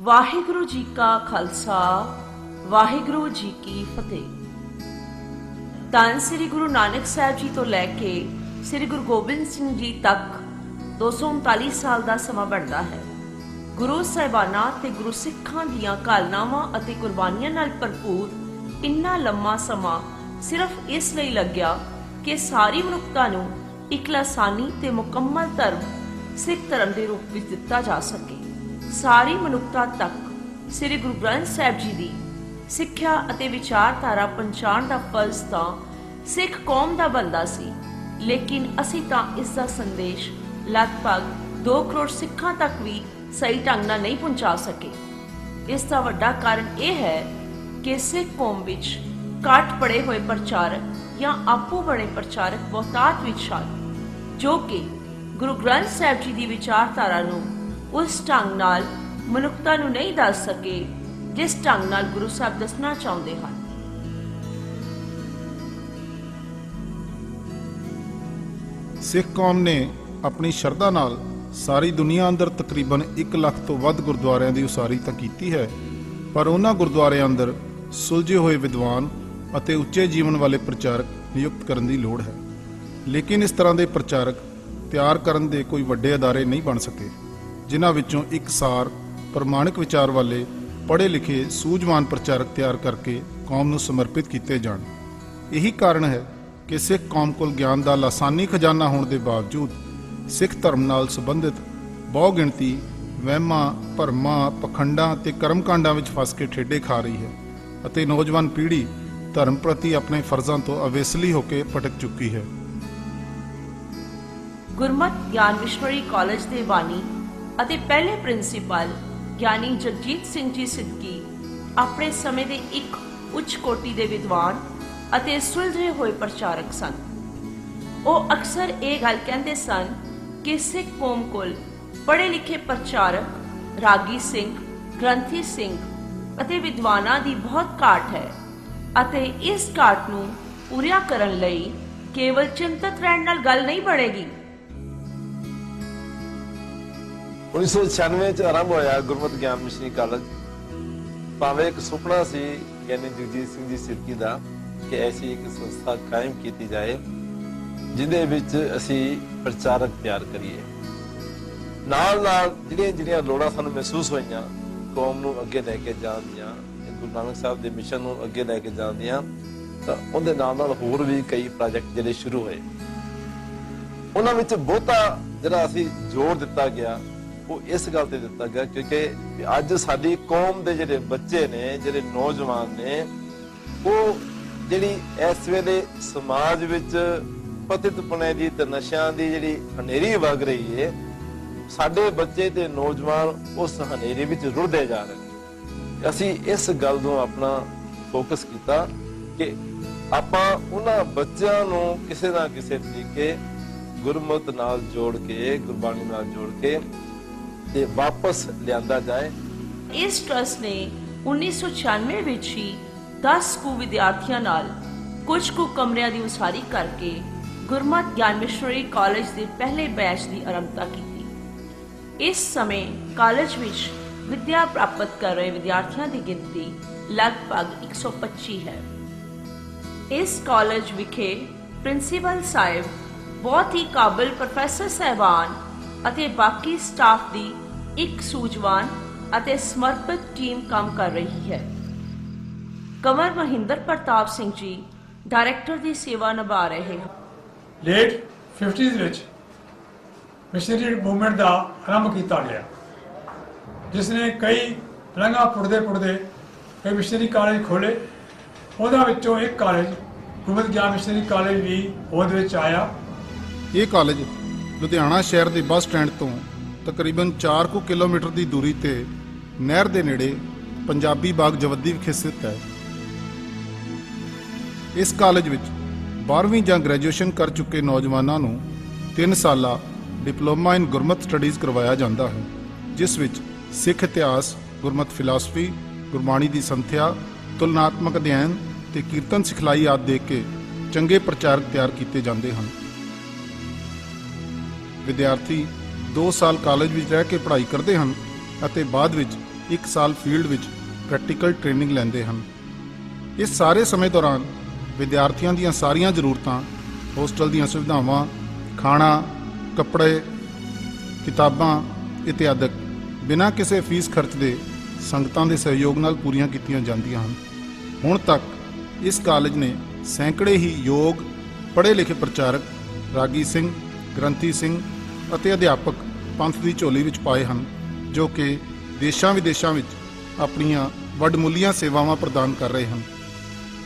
ਵਾਹਿਗੁਰੂ ਜੀ ਕਾ ਖਾਲਸਾ, ਵਾਹਿਗੁਰੂ ਜੀ ਕੀ ਫਤਿਹ। ਤਾਂ ਸ੍ਰੀ ਗੁਰੂ ਨਾਨਕ ਸਾਹਿਬ ਜੀ ਤੋਂ ਲੈ ਕੇ ਸ੍ਰੀ ਗੁਰੂ ਗੋਬਿੰਦ ਸਿੰਘ ਜੀ ਤੱਕ 239 ਸਾਲ ਦਾ ਸਮਾਂ ਬਣਦਾ ਹੈ। ਗੁਰੂ ਸਾਹਿਬਾਨਾਂ ਤੇ ਗੁਰੂ ਸਿੱਖਾਂ ਦੀਆਂ ਕਾਲਨਾਵਾਂ ਅਤੇ ਕੁਰਬਾਨੀਆਂ ਨਾਲ ਭਰਪੂਰ ਇੰਨਾ ਲੰਮਾ ਸਮਾਂ ਸਿਰਫ ਇਸ ਲਈ ਲੱਗਿਆ ਕਿ ਸਾਰੀ ਮਨੁੱਖਤਾ ਨੂੰ ਇੱਕ ਲਾਸਾਨੀ ਤੇ ਮੁਕੰਮਲ ਧਰਮ ਸਿੱਖ ਧਰਮ ਦੇ ਰੂਪ ਵਿੱਚ ਦਿੱਤਾ ਜਾ ਸਕੇ। ਸਾਰੀ ਮਨੁੱਖਤਾ ਤੱਕ ਸ੍ਰੀ ਗੁਰੂ ਗ੍ਰੰਥ ਸਾਹਿਬ ਜੀ ਦੀ ਸਿੱਖਿਆ ਅਤੇ ਵਿਚਾਰਧਾਰਾ ਪਹੁੰਚਾਉਣ ਦਾ ਫਰਜ਼ ਤਾਂ ਸਿੱਖ ਕੌਮ ਦਾ ਬੰਦਾ ਸੀ। ਲੇਕਿਨ ਅਸੀਂ ਤਾਂ ਇਸ ਦਾ ਸੰਦੇਸ਼ ਲਗਭਗ 2 ਕਰੋੜ ਸਿੱਖਾਂ ਤੱਕ ਵੀ ਸਹੀ ਢੰਗ ਨਾਲ ਨਹੀਂ ਪਹੁੰਚਾ ਸਕੇ। ਇਸ ਦਾ ਵੱਡਾ ਕਾਰਨ ਇਹ ਹੈ ਕਿ ਸਿੱਖ ਕੌਮ ਵਿੱਚ ਘੱਟ ਪੜੇ ਹੋਏ ਪ੍ਰਚਾਰਕ ਜਾਂ ਆਪੋ ਬਣੇ ਪ੍ਰਚਾਰਕ ਬਹੁਤਾਤ ਵਿੱਚ ਹਨ, ਜੋ ਕਿ ਗੁਰੂ ਗ੍ਰੰਥ ਸਾਹਿਬ ਜੀ ਦੀ ਵਿਚਾਰਧਾਰਾ ਨੂੰ ਉਸ ਢੰਗ ਨਾਲ ਮਨੁੱਖਤਾ ਨੂੰ ਨਹੀਂ ਦੱਸ ਸਕੇ, ਜਿਸ ਢੰਗ ਨਾਲ ਗੁਰੂ ਸਾਹਿਬ ਦੱਸਣਾ ਚਾਹੁੰਦੇ ਹਨ। ਸਿੱਖ ਕੌਮ ਨੇ ਆਪਣੀ ਸ਼ਰਧਾ ਨਾਲ ਸਾਰੀ ਦੁਨੀਆ ਅੰਦਰ ਤਕਰੀਬਨ 1 ਲੱਖ ਤੋਂ ਵੱਧ ਗੁਰਦੁਆਰਿਆਂ ਦੀ ਉਸਾਰੀ ਤਾਂ ਕੀਤੀ ਹੈ, ਪਰ ਉਹਨਾਂ ਗੁਰਦੁਆਰਿਆਂ ਅੰਦਰ ਸੁਲਝੇ ਹੋਏ ਵਿਦਵਾਨ ਅਤੇ ਉੱਚੇ ਜੀਵਨ ਵਾਲੇ ਪ੍ਰਚਾਰਕ ਨਿਯੁਕਤ ਕਰਨ ਦੀ ਲੋੜ ਹੈ। ਲੇਕਿਨ ਇਸ ਤਰ੍ਹਾਂ ਦੇ ਪ੍ਰਚਾਰਕ ਤਿਆਰ ਕਰਨ ਦੇ ਕੋਈ ਵੱਡੇ ਅਦਾਰੇ ਨਹੀਂ ਬਣ ਸਕੇ। ਜਿਨ੍ਹਾਂ ਵਿੱਚੋਂ ਇੱਕ ਸਾਰ ਪ੍ਰਮਾਣਿਕ ਵਿਚਾਰ ਵਾਲੇ ਪੜ੍ਹੇ ਲਿਖੇ ਸੂਝਵਾਨ ਪ੍ਰਚਾਰਕ ਤਿਆਰ ਕਰਕੇ ਕੌਮ ਨੂੰ ਸਮਰਪਿਤ ਕੀਤੇ ਜਾਣ। ਇਹੀ ਕਾਰਨ ਹੈ ਕਿ ਸਿੱਖ ਕੌਮ ਕੋਲ ਗਿਆਨ ਦਾ ਲਾਸਾਨੀ ਖਜ਼ਾਨਾ ਹੋਣ ਦੇ ਬਾਵਜੂਦ ਸਿੱਖ ਧਰਮ ਨਾਲ ਸੰਬੰਧਿਤ ਬਹੁ ਗਿਣਤੀ ਵਹਿਮਾਂ, ਭਰਮਾਂ, ਪਖੰਡਾਂ ਤੇ ਕਰਮਕਾਂਡਾਂ ਵਿੱਚ ਫਸ ਕੇ ਠੇਡੇ ਖਾ ਰਹੀ ਹੈ ਅਤੇ ਨੌਜਵਾਨ ਪੀੜ੍ਹੀ ਧਰਮ ਪ੍ਰਤੀ ਆਪਣੇ ਫਰਜ਼ਾਂ ਤੋਂ ਅਵੇਸਲੀ ਹੋ ਕੇ ਭਟਕ ਚੁੱਕੀ ਹੈ। ਗੁਰਮਤ ਗਿਆਨ ਮਿਸ਼ਨਰੀ ਕਾਲਜ ਦੇ ਬਾਨੀ ਅਤੇ ਪਹਿਲੇ ਪ੍ਰਿੰਸੀਪਲ ਗਿਆਨੀ ਜਗਜੀਤ ਸਿੰਘ ਜੀ ਸਿੱਧਕੀ ਆਪਣੇ ਸਮੇਂ ਦੇ ਇੱਕ ਉੱਚ ਕੋਟੀ ਦੇ ਵਿਦਵਾਨ ਅਤੇ ਸੁਲਝੇ ਹੋਏ ਪ੍ਰਚਾਰਕ ਸਨ। ਉਹ ਅਕਸਰ ਇਹ ਗੱਲ ਕਹਿੰਦੇ ਸਨ ਕਿ ਸਿੱਖ ਕੌਮ ਕੋਲ ਪੜ੍ਹੇ ਲਿਖੇ ਪ੍ਰਚਾਰਕ ਰਾਗੀ ਸਿੰਘ, ਗ੍ਰੰਥੀ ਸਿੰਘ ਅਤੇ ਵਿਦਵਾਨਾਂ ਦੀ ਬਹੁਤ ਘਾਟ ਹੈ ਅਤੇ ਇਸ ਘਾਟ ਨੂੰ ਪੂਰੀਆ ਕਰਨ ਲਈ ਕੇਵਲ ਚਿੰਤਤ ਰਹਿਣ ਨਾਲ ਗੱਲ ਨਹੀਂ ਬਣੇਗੀ। 1996 ਚ ਆਰੰਭ ਹੋਇਆ ਗੁਰਮਤਿ ਗਿਆਨ ਮਿਸ਼ਨੀ ਕਾਲਜ। ਭਾਵੇਂ ਇੱਕ ਸੁਪਨਾ ਸੀ ਗਿਆਨੀ ਜਗਜੀਤ ਸਿੰਘ ਜੀ ਸਿੱਧਕੀ ਦਾ, ਕਿ ਐਸੀ ਇੱਕ ਸੰਸਥਾ ਕਾਇਮ ਕੀਤੀ ਜਾਏ, ਜਿਹਦੇ ਵਿੱਚ ਅਸੀਂ ਪ੍ਰਚਾਰਕ ਤਿਆਰ ਕਰੀਏ। ਨਾਲ ਨਾਲ ਜਿਹੜੀਆਂ ਜਿਹੜੀਆਂ ਲੋੜਾਂ ਸਾਨੂੰ ਮਹਿਸੂਸ ਹੋਈਆਂ, ਕੌਮ ਨੂੰ ਅੱਗੇ ਲੈ ਕੇ ਜਾਣ ਦੀਆਂ, ਗੁਰੂ ਨਾਨਕ ਸਾਹਿਬ ਦੇ ਮਿਸ਼ਨ ਨੂੰ ਅੱਗੇ ਲੈ ਕੇ ਜਾਣ ਦੀਆਂ, ਤਾਂ ਉਹਦੇ ਨਾਲ ਨਾਲ ਹੋਰ ਵੀ ਕਈ ਪ੍ਰੋਜੈਕਟ ਜਿਹੜੇ ਸ਼ੁਰੂ ਹੋਏ। ਉਹਨਾਂ ਵਿੱਚ ਬਹੁਤਾ ਜਿਹੜਾ ਅਸੀਂ ਜ਼ੋਰ ਦਿੱਤਾ ਗਿਆ ਉਹ ਇਸ ਗੱਲ ਤੇ ਦਿੱਤਾ ਗਿਆ ਕਿਉਂਕਿ ਅੱਜ ਸਾਡੀ ਕੌਮ ਦੇ ਜਿਹੜੇ ਬੱਚੇ ਨੇ, ਜਿਹੜੇ ਨੌਜਵਾਨ ਨੇ, ਉਹ ਜਿਹੜੀ ਇਸ ਵੇਲੇ ਸਮਾਜ ਵਿੱਚ ਪਤਿਤਪਣੇ ਦੀ ਤੇ ਨਸ਼ਿਆਂ ਦੀ ਜਿਹੜੀ ਹਨੇਰੀ ਵਗ ਰਹੀ ਹੈ ਸਾਡੇ ਬੱਚੇ ਤੇ ਨੌਜਵਾਨ ਉਸ ਹਨੇਰੀ ਵਿੱਚ ਰੁੜਦੇ ਜਾ ਰਹੇ ਨੇ। ਅਸੀਂ ਇਸ ਗੱਲ ਨੂੰ ਆਪਣਾ ਫੋਕਸ ਕੀਤਾ ਕਿ ਆਪਾਂ ਉਹਨਾਂ ਬੱਚਿਆਂ ਨੂੰ ਕਿਸੇ ਨਾ ਕਿਸੇ ਤਰੀਕੇ ਗੁਰਮਤ ਨਾਲ ਜੋੜ ਕੇ, ਗੁਰਬਾਣੀ ਨਾਲ ਜੋੜ ਕੇ ਤੇ ਵਾਪਸ ਲਿਆਂਦਾ ਜਾਏ। ਇਸ ਟਰਸਟ ਨੇ 1996 ਵਿੱਚ ਹੀ 10 ਕੁ ਵਿਦਿਆਰਥੀਆਂ ਨਾਲ ਕੁਝ ਕੁ ਕਮਰਿਆਂ ਦੀ ਉਸਾਰੀ ਕਰਕੇ ਗੁਰਮਤ ਗਿਆਨ ਮਿਸ਼ਨਰੀ ਕਾਲਜ ਦੇ ਪਹਿਲੇ ਬੈਚ ਦੀ ਆਰੰਭਤਾ ਕੀਤੀ। ਇਸ ਸਮੇਂ ਕਾਲਜ ਵਿੱਚ ਵਿਦਿਆ ਪ੍ਰਾਪਤ ਕਰ ਰਹੇ ਵਿਦਿਆਰਥੀਆਂ ਦੀ ਗਿਣਤੀ ਲਗਭਗ 125 ਹੈ। ਇਸ ਕਾਲਜ ਵਿਖੇ ਪ੍ਰਿੰਸੀਪਲ ਸਾਹਿਬ ਬਹੁਤ ਹੀ ਕਾਬਿਲ ਪ੍ਰੋਫੈਸਰ ਸਹਿਬਾਨ ਅਤੇ ਬਾਕੀ ਸਟਾਫ ਦੀ ਇੱਕ ਸੂਝਵਾਨ ਅਤੇ ਸਮਰਪਿਤ ਟੀਮ ਕੰਮ ਕਰ ਰਹੀ ਹੈ। ਕਮਰ ਮਹਿੰਦਰ ਪ੍ਰਤਾਪ ਸਿੰਘ ਜੀ ਡਾਇਰੈਕਟਰ ਦੀ ਸੇਵਾ ਨਿਭਾ ਰਹੇ ਹਨ। ਲੇਟ 50s ਵਿੱਚ ਮਿਸ਼ਨਰੀ ਮੂਵਮੈਂਟ ਦਾ ਆਰੰਭ ਕੀਤਾ ਗਿਆ ਜਿਸ ਨੇ ਕਈ ਰੰਗਾਂ ਪੁੜਦੇ ਪੁੜਦੇ ਕਈ ਮਿਸ਼ਨਰੀ ਕਾਲਜ ਖੋਲੇ ਉਹਦਾ ਵਿੱਚੋਂ ਇੱਕ ਕਾਲਜ ਗੁਰਮਤਿ ਗਿਆਨ ਮਿਸ਼ਨਰੀ ਕਾਲਜ ਵੀ ਹੋਂਦ ਵਿੱਚ ਆਇਆ। ਇਹ ਕਾਲਜ ਲੁਧਿਆਣਾ ਸ਼ਹਿਰ ਦੇ ਬੱਸ ਸਟੈਂਡ ਤੋਂ ਤਕਰੀਬਨ 4 ਕੁ ਕਿਲੋਮੀਟਰ ਦੀ ਦੂਰੀ ਤੇ ਨਹਿਰ ਦੇ ਨੇੜੇ ਪੰਜਾਬੀ ਬਾਗ ਜਵੱਦੀ ਵਿਖੇ ਸਥਿਤ ਹੈ। ਇਸ ਕਾਲਜ ਵਿੱਚ 12ਵੀਂ ਜਾਂ ਗ੍ਰੈਜੂਏਸ਼ਨ ਕਰ ਚੁੱਕੇ ਨੌਜਵਾਨਾਂ ਨੂੰ 3 ਸਾਲਾ ਡਿਪਲੋਮਾ ਇਨ ਗੁਰਮਤ ਸਟੱਡੀਜ਼ ਕਰਵਾਇਆ ਜਾਂਦਾ ਹੈ, ਜਿਸ ਵਿੱਚ ਸਿੱਖ ਇਤਿਹਾਸ, ਗੁਰਮਤ ਫਿਲਾਸਫੀ, ਗੁਰਬਾਣੀ ਦੀ ਸੰਥਿਆ, ਤੁਲਨਾਤਮਕ ਅਧਿਐਨ ਤੇ ਕੀਰਤਨ ਸਿਖਲਾਈ ਆਦਿ ਦੇ ਕੇ ਚੰਗੇ ਪ੍ਰਚਾਰਕ ਤਿਆਰ ਕੀਤੇ ਜਾਂਦੇ ਹਨ। ਵਿਦਿਆਰਥੀ 2 ਸਾਲ ਕਾਲਜ ਵਿੱਚ ਰਹਿ ਕੇ ਪੜ੍ਹਾਈ ਕਰਦੇ ਹਨ ਅਤੇ ਬਾਅਦ ਵਿੱਚ 1 ਸਾਲ ਫੀਲਡ ਵਿੱਚ ਪ੍ਰੈਕਟੀਕਲ ਟ੍ਰੇਨਿੰਗ ਲੈਂਦੇ ਹਨ। ਇਸ ਸਾਰੇ ਸਮੇਂ ਦੌਰਾਨ ਵਿਦਿਆਰਥੀਆਂ ਦੀਆਂ ਸਾਰੀਆਂ ਜ਼ਰੂਰਤਾਂ, ਹੋਸਟਲ ਦੀਆਂ ਸੁਵਿਧਾਵਾਂ, ਖਾਣਾ, ਕੱਪੜੇ, ਕਿਤਾਬਾਂ ਇਤਿਆਦਿਕ ਬਿਨਾਂ ਕਿਸੇ ਫੀਸ ਖਰਚ ਦੇ ਸੰਗਤਾਂ ਦੇ ਸਹਿਯੋਗ ਨਾਲ ਪੂਰੀਆਂ ਕੀਤੀਆਂ ਜਾਂਦੀਆਂ ਹਨ। ਹੁਣ ਤੱਕ ਇਸ ਕਾਲਜ ਨੇ ਸੈਂਕੜੇ ਹੀ ਯੋਗ, ਪੜ੍ਹੇ ਲਿਖੇ ਪ੍ਰਚਾਰਕ ਰਾਗੀ ਸਿੰਘ, ਗ੍ਰੰਥੀ ਸਿੰਘ ਅਤੇ ਅਧਿਆਪਕ ਪੰਥ ਦੀ ਝੋਲੀ ਵਿੱਚ ਪਾਏ ਹਨ, ਜੋ ਕਿ ਦੇਸ਼ਾਂ ਵਿਦੇਸ਼ਾਂ ਵਿੱਚ ਆਪਣੀਆਂ ਵੱਡਮੁੱਲੀਆਂ ਸੇਵਾਵਾਂ ਪ੍ਰਦਾਨ ਕਰ ਰਹੇ ਹਨ।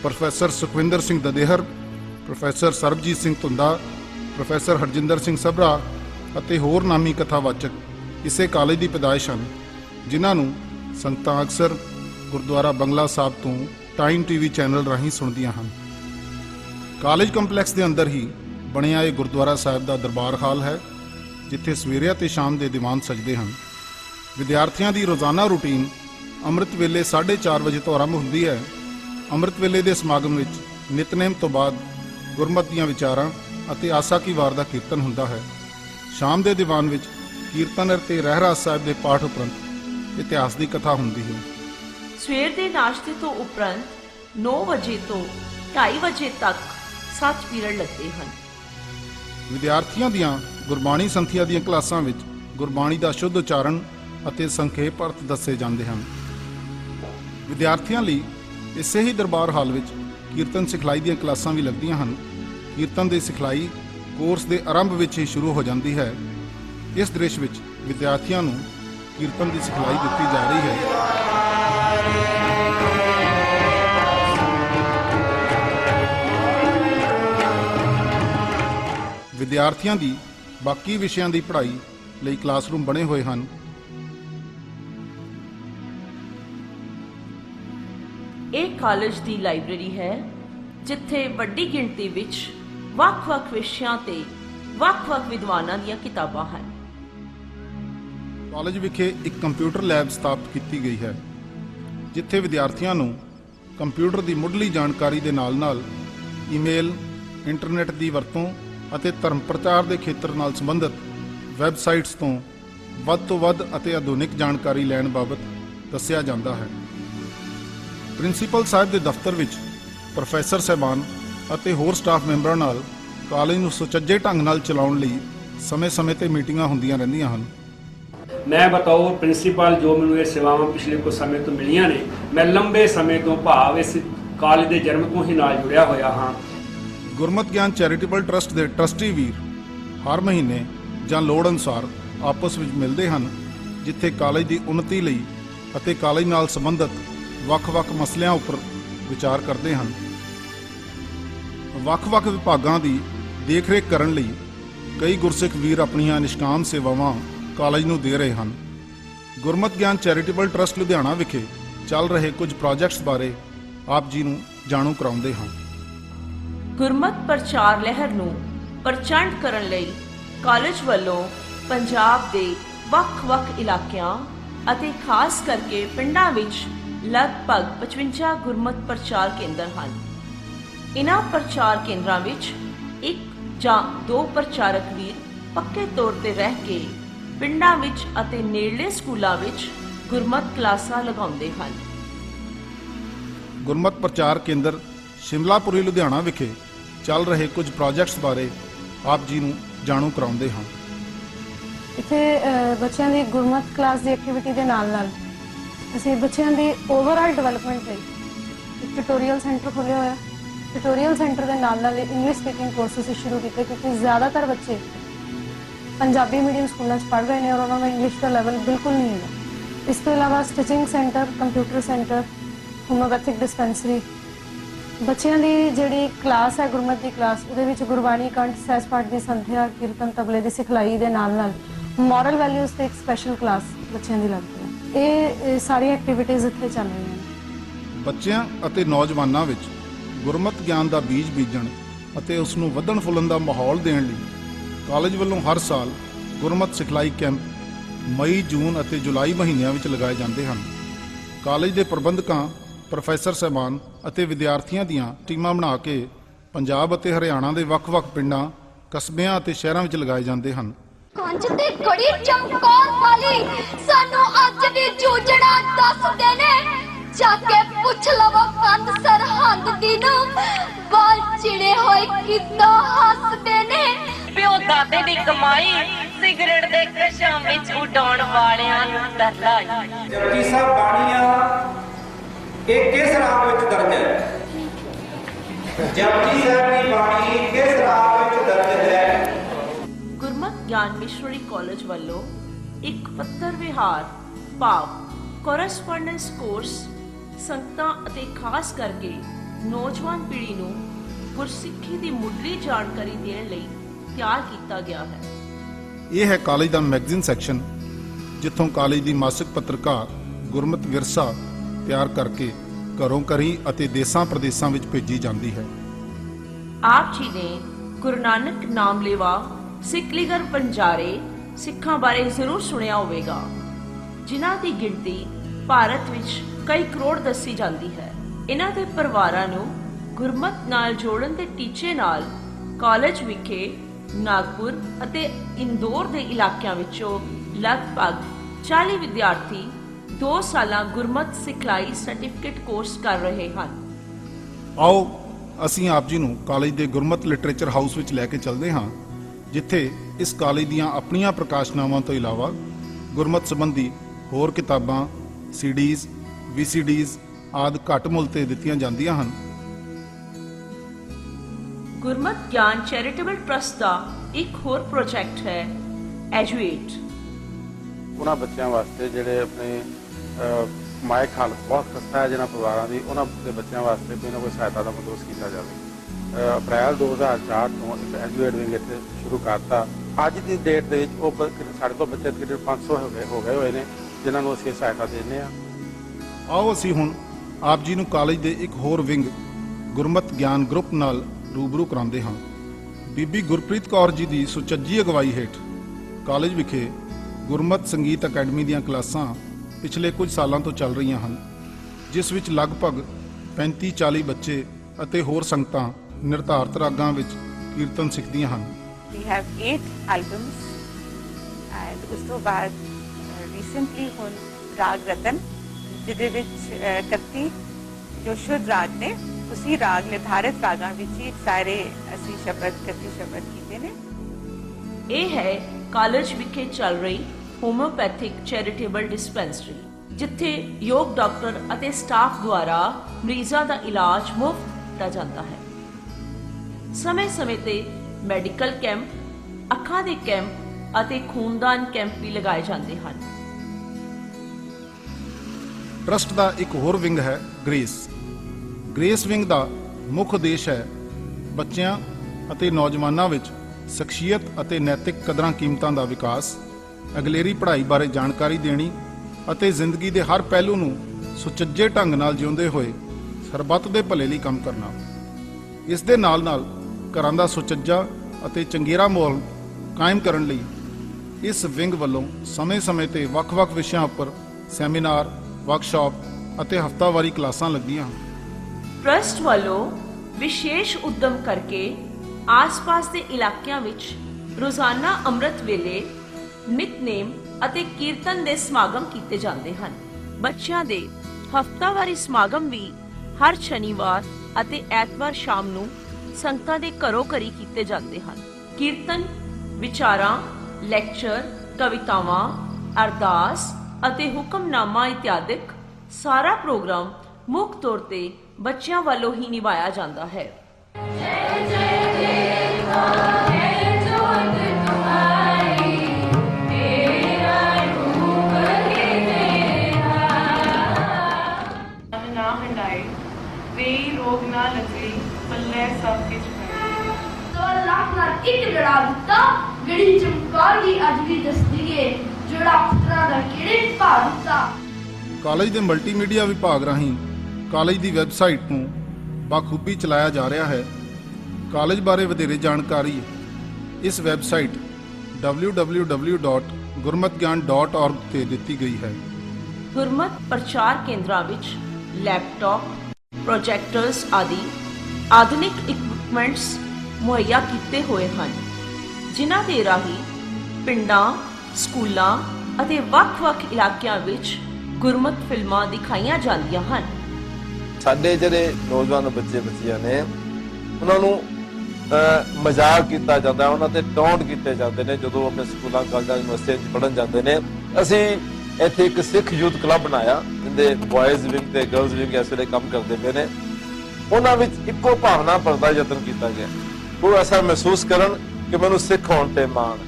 Professor Sukhwinder Singh Dadehar, professor Sarabjit Singh Tunda professor Harjinder Singh Sabhra ਅਤੇ ਹੋਰ ਨਾਮੀ ਕਥਾਵਾਚਕ ਇਸੇ ਕਾਲਜ ਦੀ ਪੈਦਾਇਸ਼ ਹਨ, ਜਿਨ੍ਹਾਂ ਨੂੰ ਸੰਗਤਾਂ ਅਕਸਰ ਗੁਰਦੁਆਰਾ ਬੰਗਲਾ ਸਾਹਿਬ ਤੋਂ ਟਾਈਮ ਟੀਵੀ ਚੈਨਲ ਰਾਹੀਂ ਸੁਣਦੀਆਂ ਹਨ। ਕਾਲਜ ਕੰਪਲੈਕਸ ਦੇ ਅੰਦਰ ਹੀ ਬਣਿਆ ਇਹ ਗੁਰਦੁਆਰਾ ਸਾਹਿਬ ਦਾ ਦਰਬਾਰ ਹਾਲ ਹੈ। ਜਿੱਥੇ ਸਵੇਰੇ ਅਤੇ ਸ਼ਾਮ ਦੇ ਦੀਵਾਨ ਸਜਦੇ ਹਨ। ਵਿਦਿਆਰਥੀਆਂ ਦੀ ਰੋਜ਼ਾਨਾ ਰੁਟੀਨ ਅੰਮ੍ਰਿਤ ਵੇਲੇ 4:30 ਵਜੇ ਤੋਂ ਆਰੰਭ ਹੁੰਦੀ ਹੈ। ਅੰਮ੍ਰਿਤ ਵੇਲੇ ਦੇ ਸਮਾਗਮ ਵਿੱਚ ਨਿਤਨੇਮ ਤੋਂ ਬਾਅਦ ਗੁਰਮਤਿ ਦੀਆਂ ਵਿਚਾਰਾਂ ਅਤੇ ਆਸਾ ਕੀ ਵਾਰ ਦਾ ਕੀਰਤਨ ਹੁੰਦਾ ਹੈ। ਸ਼ਾਮ ਦੇ ਦੀਵਾਨ ਵਿੱਚ ਕੀਰਤਨ ਅਤੇ ਰਹਿਰਾਸ ਸਾਹਿਬ ਦੇ ਪਾਠ ਉਪਰੰਤ ਇਤਿਹਾਸ ਦੀ ਕਥਾ ਹੁੰਦੀ ਹੈ। ਸਵੇਰ ਦੇ ਨਾਸ਼ਤੇ ਤੋਂ ਉਪਰੰਤ 9 ਵਜੇ ਤੋਂ 2:30 ਵਜੇ ਤੱਕ ਸੱਚ ਪੀਰੀਅਡ ਲੱਗਦੇ ਹਨ। ਵਿਦਿਆਰਥੀਆਂ ਦੀਆਂ ਗੁਰਬਾਣੀ ਸੰਥੀਆ ਦੀਆਂ ਕਲਾਸਾਂ ਵਿੱਚ ਗੁਰਬਾਣੀ ਦਾ ਸ਼ੁੱਧ ਉਚਾਰਨ ਅਤੇ ਸੰਖੇਪ ਅਰਥ ਦੱਸੇ ਜਾਂਦੇ ਹਨ। ਵਿਦਿਆਰਥੀਆਂ ਲਈ ਇਸੇ ਹੀ ਦਰਬਾਰ ਹਾਲ ਵਿੱਚ ਕੀਰਤਨ ਸਿਖਲਾਈ ਦੀਆਂ ਕਲਾਸਾਂ ਵੀ ਲੱਗਦੀਆਂ ਹਨ। ਕੀਰਤਨ ਦੀ ਸਿਖਲਾਈ ਕੋਰਸ ਦੇ ਆਰੰਭ ਵਿੱਚ ਹੀ ਸ਼ੁਰੂ ਹੋ ਜਾਂਦੀ ਹੈ। ਇਸ ਦ੍ਰਿਸ਼ ਵਿੱਚ ਵਿਦਿਆਰਥੀਆਂ ਨੂੰ ਕੀਰਤਨ ਦੀ ਸਿਖਲਾਈ ਦਿੱਤੀ ਜਾ ਰਹੀ ਹੈ। ਵਿਦਿਆਰਥੀਆਂ ਦੀ ਬਾਕੀ ਵਿਸ਼ਿਆਂ ਦੀ ਪੜ੍ਹਾਈ ਲਈ ਕਲਾਸਰੂਮ ਬਣੇ ਹੋਏ ਹਨ। ਇਹ ਕਾਲਜ ਦੀ ਲਾਇਬ੍ਰੇਰੀ ਹੈ ਜਿੱਥੇ ਵੱਡੀ ਗਿਣਤੀ ਵਿੱਚ ਵੱਖ-ਵੱਖ ਵਿਸ਼ਿਆਂ ਤੇ ਵੱਖ-ਵੱਖ ਵਿਦਵਾਨਾਂ ਦੀਆਂ ਕਿਤਾਬਾਂ ਹਨ। ਕਾਲਜ ਵਿਖੇ ਇੱਕ ਕੰਪਿਊਟਰ ਲੈਬ ਸਥਾਪਿਤ ਕੀਤੀ ਗਈ ਹੈ ਜਿੱਥੇ ਵਿਦਿਆਰਥੀਆਂ ਨੂੰ ਕੰਪਿਊਟਰ ਦੀ ਮੁੱਢਲੀ ਜਾਣਕਾਰੀ ਦੇ ਨਾਲ-ਨਾਲ ਈਮੇਲ ਇੰਟਰਨੈਟ ਦੀ ਵਰਤੋਂ ਅਤੇ ਧਰਮ ਪ੍ਰਚਾਰ ਦੇ ਖੇਤਰ ਨਾਲ ਸੰਬੰਧਿਤ ਵੈਬਸਾਈਟਸ ਤੋਂ ਵੱਧ ਤੋਂ ਵੱਧ ਅਤੇ ਆਧੁਨਿਕ ਜਾਣਕਾਰੀ ਲੈਣ ਬਾਬਤ ਦੱਸਿਆ ਜਾਂਦਾ ਹੈ। ਪ੍ਰਿੰਸੀਪਲ ਸਾਹਿਬ ਦੇ ਦਫ਼ਤਰ ਵਿੱਚ ਪ੍ਰੋਫੈਸਰ ਸਹਿਬਾਨ ਅਤੇ ਹੋਰ ਸਟਾਫ ਮੈਂਬਰਾਂ ਨਾਲ ਕਾਲਜ ਨੂੰ ਸੁਚੱਜੇ ਢੰਗ ਨਾਲ ਚਲਾਉਣ ਲਈ ਸਮੇਂ-ਸਮੇਂ ਤੇ ਮੀਟਿੰਗਾਂ ਹੁੰਦੀਆਂ ਰਹਿੰਦੀਆਂ ਹਨ। ਮੈਂ ਬਤੌਰ ਪ੍ਰਿੰਸੀਪਲ ਜੋ ਮੈਨੂੰ ਇਹ ਸੇਵਾਵਾਂ ਪਿਛਲੇ ਕੁਝ ਸਮੇਂ ਤੋਂ ਮਿਲੀਆਂ ਨੇ, ਮੈਂ ਲੰਬੇ ਸਮੇਂ ਤੋਂ ਭਾਵ ਇਸ ਕਾਲਜ ਦੇ ਜਨਮ ਤੋਂ ਹੀ ਨਾਲ ਜੁੜਿਆ ਹੋਇਆ ਹਾਂ। ਗੁਰਮਤ ਗਿਆਨ ਚੈਰੀਟੇਬਲ ਟਰਸਟ ਦੇ ਟਰਸਟੀ ਵੀਰ ਹਰ ਮਹੀਨੇ ਜਾਂ ਲੋੜ ਅਨੁਸਾਰ ਆਪਸ ਵਿੱਚ ਮਿਲਦੇ ਹਨ, ਜਿੱਥੇ ਕਾਲਜ ਦੀ ਉન્નਤੀ ਲਈ ਅਤੇ ਕਾਲਜ ਨਾਲ ਸੰਬੰਧਿਤ ਵੱਖ-ਵੱਖ ਮਸਲਿਆਂ ਉੱਪਰ ਵਿਚਾਰ ਕਰਦੇ ਹਨ। ਵੱਖ-ਵੱਖ ਵਿਭਾਗਾਂ ਦੀ ਦੇਖਰੇਖ ਕਰਨ ਲਈ ਕਈ ਗੁਰਸਿੱਖ ਵੀਰ ਆਪਣੀਆਂ ਨਿਸ਼ਕਾਮ ਸੇਵਾਵਾਂ ਕਾਲਜ ਨੂੰ ਦੇ ਰਹੇ ਹਨ। ਗੁਰਮਤਿ ਗਿਆਨ ਚੈਰੀਟੇਬਲ ਟਰਸਟ ਲੁਧਿਆਣਾ ਵਿਖੇ ਚੱਲ ਰਹੇ ਕੁਝ ਪ੍ਰੋਜੈਕਟਸ ਬਾਰੇ ਆਪ ਜੀ ਨੂੰ ਜਾਣੂ ਕਰਾਉਂਦੇ ਹਾਂ। ਗੁਰਮਤ ਪ੍ਰਚਾਰ ਲਹਿਰ ਨੂੰ ਪ੍ਰਚੰਡ ਕਰਨ ਲਈ ਕਾਲਜ ਵੱਲੋਂ ਪੰਜਾਬ ਦੇ ਵੱਖ-ਵੱਖ ਇਲਾਕਿਆਂ ਅਤੇ ਖਾਸ ਕਰਕੇ ਪਿੰਡਾਂ ਵਿੱਚ ਲਗਭਗ 55 ਗੁਰਮਤ ਪ੍ਰਚਾਰ ਕੇਂਦਰ ਹਨ। ਇਨ੍ਹਾਂ ਪ੍ਰਚਾਰ ਕੇਂਦਰਾਂ ਵਿੱਚ ਇੱਕ ਜਾਂ ਦੋ ਪ੍ਰਚਾਰਕ ਵੀਰ ਪੱਕੇ ਤੌਰ ਤੇ ਰਹਿ ਕੇ ਪਿੰਡਾਂ ਵਿੱਚ ਅਤੇ ਨੇੜਲੇ ਸਕੂਲਾਂ ਵਿੱਚ ਗੁਰਮਤ ਕਲਾਸਾਂ ਲਗਾਉਂਦੇ ਹਨ। ਗੁਰਮਤ ਪ੍ਰਚਾਰ ਕੇਂਦਰ ਸ਼ਿਮਲਾਪੁਰੀ, ਲੁਧਿਆਣਾ ਵਿਖੇ ਚੱਲ ਰਹੇ ਕੁਝ ਪ੍ਰੋਜੈਕਟਸ ਬਾਰੇ ਆਪ ਜੀ ਨੂੰ ਜਾਣੂ ਕਰਾਉਂਦੇ ਹਾਂ। ਇੱਥੇ ਅ, ਬੱਚਿਆਂ ਦੀ ਗੁਰਮਤ ਕਲਾਸ ਦੀ ਐਕਟੀਵਿਟੀ ਦੇ ਨਾਲ ਨਾਲ ਅਸੀਂ ਬੱਚਿਆਂ ਦੀ ਓਵਰਆਲ ਡਿਵੈਲਪਮੈਂਟ ਲਈ ਇੱਕ ਟਿਊਟੋਰੀਅਲ ਸੈਂਟਰ ਖੋਲ੍ਹਿਆ ਹੋਇਆ। ਟਿਊਟੋਰੀਅਲ ਸੈਂਟਰ ਦੇ ਨਾਲ ਨਾਲ ਇੰਗਲਿਸ਼ ਸਪੀਕਿੰਗ ਕੋਰਸਸ ਸ਼ੁਰੂ ਕੀਤੇ ਕਿਉਂਕਿ ਜ਼ਿਆਦਾਤਰ ਬੱਚੇ ਪੰਜਾਬੀ ਮੀਡੀਅਮ ਸਕੂਲਾਂ 'ਚ ਪੜ੍ਹ ਰਹੇ ਨੇ ਔਰ ਉਹਨਾਂ ਦਾ ਇੰਗਲਿਸ਼ ਦਾ ਲੈਵਲ ਬਿਲਕੁਲ ਨਹੀਂ ਹੈ। ਇਸ ਤੋਂ ਇਲਾਵਾ stitching centre computer centre homeopathic dispensary ਬੱਚਿਆਂ ਦੀ ਜਿਹੜੀ ਕਲਾਸ ਹੈ, ਗੁਰਮਤਿ ਦੀ ਕਲਾਸ, ਉਹਦੇ ਵਿੱਚ ਗੁਰਬਾਣੀ, ਕੰਠ, ਸਹਿਜ ਪਾਠ ਦੀ ਸੰਥਿਆ ਕੀਰਤਨ, ਤਬਲੇ ਦੀ ਸਿਖਲਾਈ ਦੇ ਨਾਲ ਨਾਲ ਮੋਰਲ ਵੈਲਿਊਜ਼ ਤੇ ਇੱਕ ਸਪੈਸ਼ਲ ਕਲਾਸ ਬੱਚਿਆਂ ਦੀ ਲੱਗਦੀ ਹੈ। ਇਹ ਸਾਰੀਆਂ ਐਕਟੀਵਿਟੀਜ਼ ਇੱਥੇ ਚੱਲ ਰਹੀਆਂ ਨੇ। ਬੱਚਿਆਂ ਅਤੇ ਨੌਜਵਾਨਾਂ ਵਿੱਚ ਗੁਰਮਤ ਗਿਆਨ ਦਾ ਬੀਜ ਬੀਜਣ ਅਤੇ ਉਸ ਨੂੰ ਵਧਣ ਫੁੱਲਣ ਦਾ ਮਾਹੌਲ ਦੇਣ ਲਈ ਕਾਲਜ ਵੱਲੋਂ ਹਰ ਸਾਲ ਗੁਰਮਤ ਸਿਖਲਾਈ ਕੈਂਪ ਮਈ, ਜੂਨ ਅਤੇ ਜੁਲਾਈ ਮਹੀਨਿਆਂ ਵਿੱਚ ਲਗਾਏ ਜਾਂਦੇ ਹਨ। ਕਾਲਜ ਦੇ ਪ੍ਰਬੰਧਕਾਂ ਪ੍ਰੋਫੈਸਰ ਸਹਿਬਾਨ ਅਤੇ ਵਿਦਿਆਰਥੀਆਂ ਦੀਆਂ ਟੀਮਾਂ ਬਣਾ ਕੇ ਪੰਜਾਬ ਅਤੇ ਹਰਿਆਣਾ ਦੇ ਵੱਖ-ਵੱਖ ਪਿੰਡਾਂ ਕਸਬਿਆਂ ਅਤੇ ਸ਼ਹਿਰਾਂ ਵਿੱਚ ਲਗਾਏ ਜਾਂਦੇ ਹਨ। ਕੰਜ ਤੇ ਕੜੀ ਚਮਕੌਰ ਵਾਲੀ ਸਾਨੂੰ ਅੱਜ ਵੀ ਜੂਝਣਾ ਹੱਸਦੇ ਨੇ। ਜਾ ਕੇ ਪੁੱਛ ਲਵੋ ਕੰਦ ਸਰਹੰਦ ਦੀ ਨੂੰ ਬਾਲ ਚਿੜੇ ਹੋਏ ਕਿੰਨਾ ਹੱਸਦੇ ਨੇ। ਪਿਓ ਦਾਦੇ ਦੀ ਕਮਾਈ ਸਿਗਰਟ ਦੇ ਕਸ਼ਾਂ ਵਿੱਚ ਉਡਾਉਣ ਵਾਲਿਆਂ ਨੂੰ ਤਰਲਾ ਆਈ ਜਪਜੀ ਸਾਹਿਬ ਬਾਣੀਆਂ ਇਹ ਕਿਸ ਰਾਗ ਵਿੱਚ ਦਰਜ ਹੈ? ਜਪਜੀ ਸਾਹਿਬ ਦੀ ਬਾਣੀ ਕਿਸ ਰਾਗ ਵਿੱਚ ਦਰਜ ਹੈ? ਗੁਰਮਤਿ ਗਿਆਨ ਮਿਸ਼ਨਰੀ ਕਾਲਜ ਵੱਲੋਂ ਇੱਕ ਪੱਤਰ ਵਿਹਾਰ ਭਾਵ ਕੋਰਸਪੋਂਡੈਂਸ ਕੋਰਸ ਸੰਗਤਾਂ ਅਤੇ ਖਾਸ ਕਰਕੇ ਨੌਜਵਾਨ ਪੀੜ੍ਹੀ ਨੂੰ ਗੁਰਸਿੱਖੀ ਦੀ ਮੁੱਢਲੀ ਜਾਣਕਾਰੀ ਦੇਣ ਲਈ ਤਿਆਰ ਕੀਤਾ ਗਿਆ ਹੈ। ਇਹ ਹੈ ਕਾਲਜ ਦਾ ਮੈਗਜ਼ੀਨ ਸੈਕਸ਼ਨ ਜਿੱਥੋਂ ਕਾਲਜ ਦੀ ਮਾਸਿਕ ਪੱਤਰਕਾਰ ਗੁਰਮਤਿ ਵਿਰਸਾ ਤਿਆਰ ਕਰਕੇ ਘਰੋਂ ਘਰੀ ਅਤੇ ਦੇਸਾਂ ਪ੍ਰਦੇਸਾਂ ਵਿੱਚ ਭੇਜੀ ਜਾਂਦੀ ਹੈ। ਆਪ ਜੀ ਨੇ ਗੁਰੂ ਨਾਨਕ ਨਾਮ ਲੈਵਾ ਸਿੱਖ ਲੀਗਰ ਸਿੱਖਾਂ ਬਾਰੇ ਜ਼ਰੂਰ ਸੁਣਿਆ ਹੋਵੇਗਾ, ਜਿਨ੍ਹਾਂ ਦੀ ਗਿਣਤੀ ਭਾਰਤ ਵਿੱਚ ਕਈ ਕਰੋੜ ਦੱਸੀ ਜਾਂਦੀ ਹੈ। ਇਹਨਾਂ ਦੇ ਪਰਿਵਾਰਾਂ ਨੂੰ ਗੁਰਮਤ ਨਾਲ ਜੋੜਨ ਦੇ ਟੀਚੇ ਨਾਲ ਕਾਲਜ ਵਿਖੇ ਨਾਗਪੁਰ ਅਤੇ ਇੰਦੌਰ ਦੇ ਇਲਾਕਿਆਂ ਵਿੱਚੋਂ ਲਗਭਗ 40 ਵਿਦਿਆਰਥੀ 2 ਸਾਲਾਂ ਗੁਰਮਤ ਸਿਖਲਾਈ ਸਰਟੀਫਿਕੇਟ ਕੋਰਸ ਕਰ ਰਹੇ ਹਨ। ਆਓ ਅਸੀਂ ਆਪ ਜੀ ਨੂੰ ਕਾਲਜ ਦੇ ਗੁਰਮਤਿ ਲਿਟਰੇਚਰ ਹਾਊਸ ਵਿੱਚ ਲੈ ਕੇ ਚੱਲਦੇ ਹਾਂ ਜਿੱਥੇ ਇਸ ਕਾਲਜ ਦੀਆਂ ਆਪਣੀਆਂ ਪ੍ਰਕਾਸ਼ਨਾਵਾਂ ਤੋਂ ਇਲਾਵਾ ਗੁਰਮਤਿ ਸੰਬੰਧੀ ਹੋਰ ਕਿਤਾਬਾਂ ਸੀਡੀਜ਼ ਵੀਸੀਡੀਜ਼ ਆਦਿ ਘੱਟ ਮੁੱਲ ਤੇ ਦਿੱਤੀਆਂ ਜਾਂਦੀਆਂ ਹਨ। ਗੁਰਮਤ ਗਿਆਨ ਚੈਰੀਟੇਬਲ ਟਰਸਟ ਦਾ ਇੱਕ ਹੋਰ ਪ੍ਰੋਜੈਕਟ ਹੈ ਐਜੂਏਟ ਉਹਨਾਂ ਬੱਚਿਆਂ ਵਾਸਤੇ ਜਿਹੜੇ ਆਪਣੇ ਮਾਇਕ ਹਾਲਤ ਬਹੁਤ ਖਸਤਾ ਹੈ ਜਿਹਨਾਂ ਪਰਿਵਾਰਾਂ ਦੀ ਉਹਨਾਂ ਦੇ ਬੱਚਿਆਂ ਵਾਸਤੇ ਕੋਈ ਨਾ ਕੋਈ ਸਹਾਇਤਾ ਦਾ ਬੰਦੋਬਸਤ ਕੀਤਾ ਜਾਵੇ। ਅਹ, ਅਪ੍ਰੈਲ 2004 ਤੋਂ ਇੱਕ ਐਜੂਏਟ ਵਿੰਗ ਇੱਥੇ ਸ਼ੁਰੂ ਕਰਤਾ। ਅੱਜ ਦੀ ਡੇਟ ਦੇ ਵਿੱਚ ਉਹ ਬ- ਸਾਡੇ ਤੋਂ ਬੱਚੇ ਤਕਰੀਬਨ 500 ਹੋ ਗਏ ਹੋ ਗਏ ਹੋਏ ਨੇ ਜਿਨ੍ਹਾਂ ਨੂੰ ਅਸੀਂ ਸਹਾਇਤਾ ਦਿੰਦੇ ਹਾਂ। ਆਓ ਅਸੀਂ ਹੁਣ ਆਪ ਜੀ ਨੂੰ ਕਾਲਜ ਦੇ ਇੱਕ ਹੋਰ ਵਿੰਗ ਗੁਰਮਤਿ ਗਿਆਨ ਗਰੁੱਪ ਨਾਲ ਰੂਬਰੂ ਕਰਾਉਂਦੇ ਹਾਂ। ਬੀਬੀ ਗੁਰਪ੍ਰੀਤ ਕੌਰ ਜੀ ਦੀ ਸੁਚੱਜੀ ਅਗਵਾਈ ਹੇਠ ਕਾਲਜ ਵਿਖੇ ਗੁਰਮਤਿ ਸੰਗੀਤ ਅਕੈਡਮੀ ਦੀਆਂ ਕਲਾਸਾਂ ਪਿਛਲੇ ਕੁਝ ਸਾਲਾਂ ਤੋਂ ਚੱਲ ਰਹੀਆਂ ਹਨ ਜਿਸ ਵਿੱਚ ਲਗਭਗ 35-40 ਬੱਚੇ ਅਤੇ ਹੋਰ ਸੰਗਤਾਂ ਨਿਰਧਾਰਤ ਰਾਗਾਂ ਵਿੱਚ ਕੀਰਤਨ ਸਿੱਖਦੀਆਂ ਹਨ। We have eight albums and ਉਸ ਤੋਂ ਬਾਅਦ ਰੀਸੈਂਟਲੀ ਹੁਣ ਰਾਗ ਰਤਨ ਜਿਹਦੇ ਵਿੱਚ ਅਹ, 31 ਜੋ ਸ਼ੁੱਧ ਰਾਗ ਨੇ ਉਸੇ ਰਾਗ ਨਿਰਧਾਰਿਤ ਰਾਗਾਂ ਵਿੱਚ ਹੀ ਸਾਰੇ ਅਸੀਂ ਸ਼ਬਦ 31 ਸ਼ਬਦ ਕੀਤੇ ਨੇ। ਇਹ ਹੈ ਕਾਲਜ ਵਿਖੇ ਚੱਲ ਰਹੀ ਹੋਮਿਓਪੈਥਿਕ ਚੈਰੀਟੇਬਲ ਡਿਸਪੈਂਸਰੀ ਜਿੱਥੇ ਯੋਗ ਡਾਕਟਰ ਅਤੇ ਸਟਾਫ ਦੁਆਰਾ ਮਰੀਜ਼ਾਂ ਦਾ ਇਲਾਜ ਮੁਫਤ ਕੀਤਾ ਜਾਂਦਾ ਹੈ। ਸਮੇਂ-ਸਮੇਂ ਤੇ ਮੈਡੀਕਲ ਕੈਂਪ, ਅੱਖਾਂ ਦੇ ਕੈਂਪ ਅਤੇ ਖੂਨਦਾਨ ਕੈਂਪ ਵੀ ਲਗਾਏ ਜਾਂਦੇ ਹਨ। ਟਰਸਟ ਦਾ ਇੱਕ ਹੋਰ ਵਿੰਗ ਹੈ ਗ੍ਰੇਸ। ਗ੍ਰੇਸ ਵਿੰਗ ਦਾ ਮੁੱਖ ਉਦੇਸ਼ ਹੈ ਬੱਚਿਆਂ ਅਤੇ ਨੌਜਵਾਨਾਂ ਵਿੱਚ ਸ਼ਖਸੀਅਤ ਅਤੇ ਨੈਤਿਕ ਕਦਰਾਂ ਕੀਮਤਾਂ ਦਾ ਵਿਕਾਸ ਅਗਲੇਰੀ ਪੜ੍ਹਾਈ ਬਾਰੇ ਜਾਣਕਾਰੀ ਦੇਣੀ ਅਤੇ ਜ਼ਿੰਦਗੀ ਦੇ ਹਰ ਪਹਿਲੂ ਨੂੰ ਸੁਚੱਜੇ ਢੰਗ ਨਾਲ ਜਿਉਂਦੇ ਹੋਏ ਸਰਬੱਤ ਦੇ ਭਲੇ ਲਈ ਕੰਮ ਕਰਨਾ। ਇਸ ਦੇ ਨਾਲ-ਨਾਲ ਘਰਾਂ ਦਾ ਸੁਚੱਜਾ ਅਤੇ ਚੰਗੇਰਾ ਮਾਹੌਲ ਕਾਇਮ ਕਰਨ ਲਈ ਇਸ ਵਿੰਗ ਵੱਲੋਂ ਸਮੇਂ-ਸਮੇਂ ਤੇ ਵੱਖ-ਵੱਖ ਵਿਸ਼ਿਆਂ ਉੱਪਰ ਸੈਮੀਨਾਰ, ਵਰਕਸ਼ਾਪ ਅਤੇ ਹਫ਼ਤਾਵਾਰੀ ਕਲਾਸਾਂ ਲੱਗਦੀਆਂ ਹਨ। ਟਰਸਟ ਵੱਲੋਂ ਵਿਸ਼ੇਸ਼ ਉਦਮ ਕਰਕੇ ਆਸ-ਪਾਸ ਦੇ ਇਲਾਕਿਆਂ ਵਿੱਚ ਰੋਜ਼ਾਨਾ ਅੰਮ੍ਰਿਤ ਵੇਲੇ ਨਿਤਨੇਮ ਅਤੇ ਕੀਰਤਨ ਦੇ ਸਮਾਗਮ ਕੀਤੇ ਜਾਂਦੇ ਹਨ। ਬੱਚਿਆਂ ਦੇ ਹਫ਼ਤਾਵਾਰੀ ਸਮਾਗਮ ਵੀ ਹਰ ਸ਼ਨੀਵਾਰ ਅਤੇ ਐਤਵਾਰ ਸ਼ਾਮ ਨੂੰ ਸੰਗਤਾਂ ਦੇ ਘਰੋਂ ਘਰੀ ਕੀਤੇ ਜਾਂਦੇ ਹਨ। ਕੀਰਤਨ, ਵਿਚਾਰਾਂ, ਲੈਕਚਰ, ਕਵਿਤਾਵਾਂ, ਅਰਦਾਸ ਅਤੇ ਹੁਕਮਨਾਮਾ ਇਤਿਆਦਿਕ ਸਾਰਾ ਪ੍ਰੋਗਰਾਮ ਮੁੱਖ ਤੌਰ ਤੇ ਬੱਚਿਆਂ ਵੱਲੋਂ ਹੀ ਨਿਭਾਇਆ ਜਾਂਦਾ ਹੈ। ਮਨ ਕਾਲਜ ਦੇ ਮਲਟੀਮੀਡੀਆ ਵਿਭਾਗ ਰਾਹੀਂ ਕਾਲਜ ਦੀ ਵੈਬਸਾਈਟ ਨੂੰ ਬਾਖੂਬੀ ਚਲਾਇਆ ਜਾ ਰਿਹਾ ਹੈ। ਕਾਲਜ ਬਾਰੇ ਵਧੇਰੇ ਜਾਣਕਾਰੀ ਇਸ ਵੈਬਸਾਈਟ www.gurmatgyan.org ਤੇ ਦਿੱਤੀ ਗਈ ਹੈ। ਗੁਰਮਤ ਪ੍ਰਚਾਰ ਕੇਂਦਰਾਂ ਵਿੱਚ ਲੈਪਟਾਪ ਪ੍ਰੋਜੈਕਟਰਸ ਆਦਿ ਆਧੁਨਿਕ ਇਕਵਿਪਮੈਂਟਸ ਮੁਹੱਈਆ ਕੀਤੇ ਹੋਏ ਹਨ, ਜਿਨ੍ਹਾਂ ਦੇ ਰਾਹੀਂ ਪਿੰਡਾਂ, ਸਕੂਲਾਂ ਅਤੇ ਵੱਖ-ਵੱਖ ਇਲਾਕਿਆਂ ਵਿੱਚ ਗੁਰਮਤ ਫਿਲਮਾਂ ਦਿਖਾਈਆਂ ਜਾਂਦੀਆਂ ਹਨ। ਸਾਡੇ ਜਿਹੜੇ ਨੌਜਵਾਨ ਬੱਚੇ ਬੱਚੀਆਂ ਨੇ ਉਹਨਾਂ ਨੂੰ ਮਜ਼ਾਕ ਕੀਤਾ ਜਾਂਦਾ ਹੈ, ਉਹਨਾਂ ਤੇ ਟੌਂਟ ਕੀਤੇ ਜਾਂਦੇ ਨੇ ਜਦੋਂ ਆਪਣੇ ਸਕੂਲਾਂ ਕਾਲਜਾਂ ਯੂਨੀਵਰਸਿਟੀਆਂ 'ਚ ਪੜ੍ਹਨ ਜਾਂਦੇ ਨੇ। ਅਸੀਂ ਇੱਥੇ ਇੱਕ ਸਿੱਖ ਯੂਥ ਕਲੱਬ ਬਣਾਇਆ ਜਿੰਦੇ ਬॉयਜ਼ ਵਿੰਗ ਤੇ ਗਰਲਜ਼ ਵਿੰਗ ਇਸ ਵੇਲੇ ਕੰਮ ਕਰਦੇ ਪਏ ਨੇ। ਉਹਨਾਂ ਵਿੱਚ ਇੱਕੋ ਭਾਵਨਾ ਭਰਨ ਦਾ ਯਤਨ ਕੀਤਾ ਗਿਆ। ਉਹ ਐਸਾ ਮਹਿਸੂਸ ਕਰਨ ਕਿ ਮੈਨੂੰ ਸਿੱਖ ਹੋਣ ਤੇ ਮਾਣ।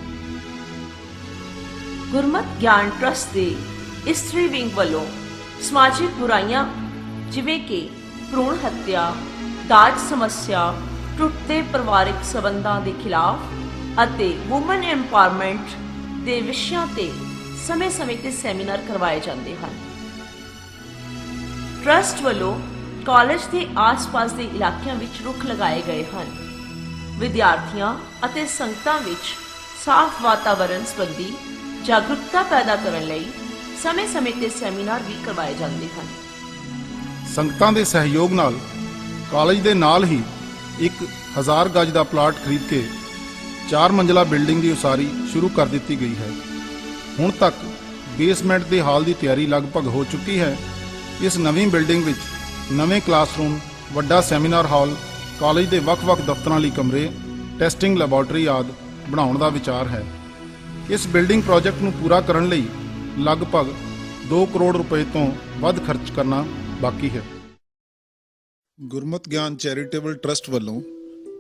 ਗੁਰਮਤ ਗਿਆਨ ਟਰਸਟ ਦੇ ਇਸਤਰੀ ਵਿੰਗ ਵੱਲੋਂ ਸਮਾਜਿਕ ਬੁਰਾਈਆਂ, ਜਿਵੇਂ ਕਿ ਭਰੂਣ ਹੱਤਿਆ, ਦਾਜ ਸਮੱਸਿਆ ਟੁੱਟਦੇ ਪਰਿਵਾਰਕ ਸਬੰਧਾਂ ਦੇ ਖਿਲਾਫ ਅਤੇ ਔਮਨ ਐਮਪਾਵਰਮੈਂਟ ਦੇ ਵਿਸ਼ਿਆਂ ਤੇ ਸਮੇਂ-ਸਮੇਂ ਤੇ ਸੈਮੀਨਾਰ ਕਰਵਾਏ ਜਾਂਦੇ ਹਨ। ਟਰਸਟ ਵੱਲੋਂ ਕਾਲਜ ਦੇ ਆਸ-ਪਾਸ ਦੇ ਇਲਾਕਿਆਂ ਵਿੱਚ ਰੁੱਖ ਲਗਾਏ ਗਏ ਹਨ। ਵਿਦਿਆਰਥੀਆਂ ਅਤੇ ਸੰਗਤਾਂ ਵਿੱਚ ਸਾਫ਼ ਵਾਤਾਵਰਣ ਸੰਬੰਧੀ ਜਾਗਰੂਕਤਾ ਪੈਦਾ ਕਰਨ ਲਈ ਸਮੇਂ-ਸਮੇਂ ਤੇ ਸੈਮੀਨਾਰ ਵੀ ਕਰਵਾਏ ਜਾਂਦੇ ਹਨ। ਸੰਗਤਾਂ ਦੇ ਸਹਿਯੋਗ ਨਾਲ ਕਾਲਜ ਦੇ ਨਾਲ ਹੀ ਇੱਕ ਹਜ਼ਾਰ ਗਜ ਦਾ ਪਲਾਟ ਖਰੀਦ ਕੇ ਚਾਰ ਮੰਜ਼ਲਾ ਬਿਲਡਿੰਗ ਦੀ ਉਸਾਰੀ ਸ਼ੁਰੂ ਕਰ ਦਿੱਤੀ ਗਈ ਹੈ। ਹੁਣ ਤੱਕ ਬੇਸਮੈਂਟ ਦੇ ਹਾਲ ਦੀ ਤਿਆਰੀ ਲਗਭਗ ਹੋ ਚੁੱਕੀ ਹੈ। ਇਸ ਨਵੀਂ ਬਿਲਡਿੰਗ ਵਿੱਚ ਨਵੇਂ ਕਲਾਸਰੂਮ, ਵੱਡਾ ਸੈਮੀਨਾਰ ਹਾਲ, ਕਾਲਜ ਦੇ ਵੱਖ-ਵੱਖ ਦਫ਼ਤਰਾਂ ਲਈ ਕਮਰੇ, ਟੈਸਟਿੰਗ ਲੈਬੋਰਟਰੀ ਆਦਿ ਬਣਾਉਣ ਦਾ ਵਿਚਾਰ ਹੈ। ਇਸ ਬਿਲਡਿੰਗ ਪ੍ਰੋਜੈਕਟ ਨੂੰ ਪੂਰਾ ਕਰਨ ਲਈ ਲਗਭਗ 2 ਕਰੋੜ ਰੁਪਏ ਤੋਂ ਵੱਧ ਖਰਚ ਕਰਨਾ ਬਾਕੀ ਹੈ। ਗੁਰਮਤ ਗਿਆਨ ਚੈਰੀਟੇਬਲ ਟਰਸਟ ਵੱਲੋਂ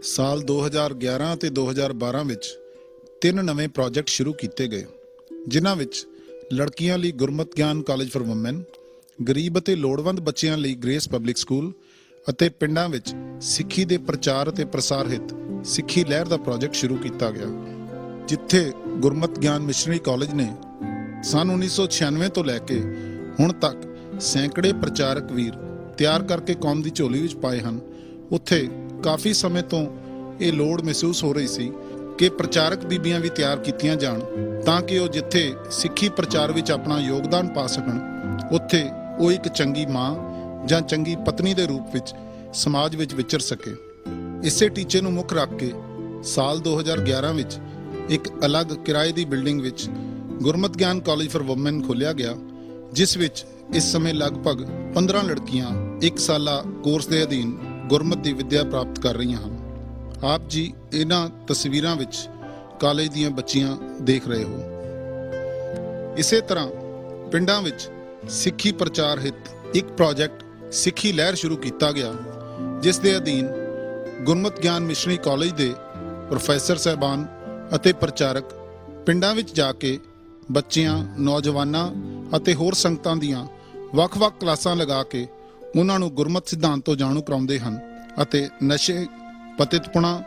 ਸਾਲ 2011 ਅਤੇ 2012 ਵਿੱਚ ਤਿੰਨ ਨਵੇਂ ਪ੍ਰੋਜੈਕਟ ਸ਼ੁਰੂ ਕੀਤੇ ਗਏ, ਜਿਨ੍ਹਾਂ ਵਿੱਚ ਲੜਕੀਆਂ ਲਈ ਗੁਰਮਤ ਗਿਆਨ ਕਾਲਜ ਫਾਰ ਔਮਨ ਗਰੀਬ ਅਤੇ ਲੋੜਵੰਦ ਬੱਚਿਆਂ ਲਈ ਗ੍ਰੇਸ ਪਬਲਿਕ ਸਕੂਲ ਅਤੇ ਪਿੰਡਾਂ ਵਿੱਚ ਸਿੱਖੀ ਦੇ ਪ੍ਰਚਾਰ ਅਤੇ ਪ੍ਰਸਾਰ ਹਿੱਤ ਸਿੱਖੀ ਲਹਿਰ ਦਾ ਪ੍ਰੋਜੈਕਟ ਸ਼ੁਰੂ ਕੀਤਾ ਗਿਆ, ਜਿੱਥੇ ਗੁਰਮਤ ਗਿਆਨ ਮਿਸ਼ਨਰੀ ਕਾਲਜ ਨੇ ਸਨ 1996 ਤੋਂ ਲੈ ਕੇ ਹੁਣ ਤੱਕ ਸੈਂਕੜੇ ਪ੍ਰਚਾਰਕ ਵੀਰ ਤਿਆਰ ਕਰਕੇ ਕੌਮ ਦੀ ਝੋਲੀ ਵਿੱਚ ਪਾਏ ਹਨ। ਉੱਥੇ ਕਾਫੀ ਸਮੇਂ ਤੋਂ ਇਹ ਲੋੜ ਮਹਿਸੂਸ ਹੋ ਰਹੀ ਸੀ ਕਿ ਪ੍ਰਚਾਰਕ ਬੀਬੀਆਂ ਵੀ ਤਿਆਰ ਕੀਤੀਆਂ ਜਾਣ ਤਾਂ ਕਿ ਉਹ ਜਿੱਥੇ ਸਿੱਖੀ ਪ੍ਰਚਾਰ ਵਿੱਚ ਆਪਣਾ ਯੋਗਦਾਨ ਪਾ ਸਕਣ, ਉੱਥੇ ਉਹ ਇੱਕ ਚੰਗੀ ਮਾਂ ਜਾਂ ਚੰਗੀ ਪਤਨੀ ਦੇ ਰੂਪ ਵਿੱਚ ਸਮਾਜ ਵਿੱਚ ਵਿਚਰ ਸਕੇ। ਇਸੇ ਟੀਚੇ ਨੂੰ ਮੁੱਖ ਰੱਖ ਕੇ ਸਾਲ 2011 ਵਿੱਚ ਇੱਕ ਅਲੱਗ ਕਿਰਾਏ ਦੀ ਬਿਲਡਿੰਗ ਵਿੱਚ ਗੁਰਮਤ ਗਿਆਨ ਕਾਲਜ ਫਾਰ ਔਮਨ ਖੋਲ੍ਹਿਆ ਗਿਆ, ਜਿਸ ਵਿੱਚ ਇਸ ਸਮੇਂ ਲਗਭਗ 15 ਲੜਕੀਆਂ ਇੱਕ ਸਾਲਾ ਕੋਰਸ ਦੇ ਅਧੀਨ ਗੁਰਮਤ ਦੀ ਵਿੱਦਿਆ ਪ੍ਰਾਪਤ ਕਰ ਰਹੀਆਂ ਹਨ। ਆਪ ਜੀ ਇਹਨਾਂ ਤਸਵੀਰਾਂ ਵਿੱਚ ਕਾਲਜ ਦੀਆਂ ਬੱਚੀਆਂ ਦੇਖ ਰਹੇ ਹੋ। ਇਸੇ ਤਰ੍ਹਾਂ ਪਿੰਡਾਂ ਵਿੱਚ ਸਿੱਖੀ ਪ੍ਰਚਾਰ ਹਿੱਤ ਇੱਕ ਪ੍ਰੋਜੈਕਟ ਸਿੱਖੀ ਲਹਿਰ ਸ਼ੁਰੂ ਕੀਤਾ ਗਿਆ, ਜਿਸ ਦੇ ਅਧੀਨ ਗੁਰਮਤ ਗਿਆਨ ਮਿਸ਼ਨਰੀ ਕਾਲਜ ਦੇ ਪ੍ਰੋਫੈਸਰ ਸਹਿਬਾਨ ਅਤੇ ਪ੍ਰਚਾਰਕ ਪਿੰਡਾਂ ਵਿੱਚ ਜਾ ਕੇ ਬੱਚਿਆਂ, ਨੌਜਵਾਨਾਂ ਅਤੇ ਹੋਰ ਸੰਗਤਾਂ ਦੀਆਂ ਵੱਖ-ਵੱਖ ਕਲਾਸਾਂ ਲਗਾ ਕੇ ਉਹਨਾਂ ਨੂੰ ਗੁਰਮਤ ਸਿਧਾਂਤ ਤੋਂ ਜਾਣੂ ਕਰਾਉਂਦੇ ਹਨ ਅਤੇ ਨਸ਼ੇ, ਪਤਿਤਪੁਣਾ,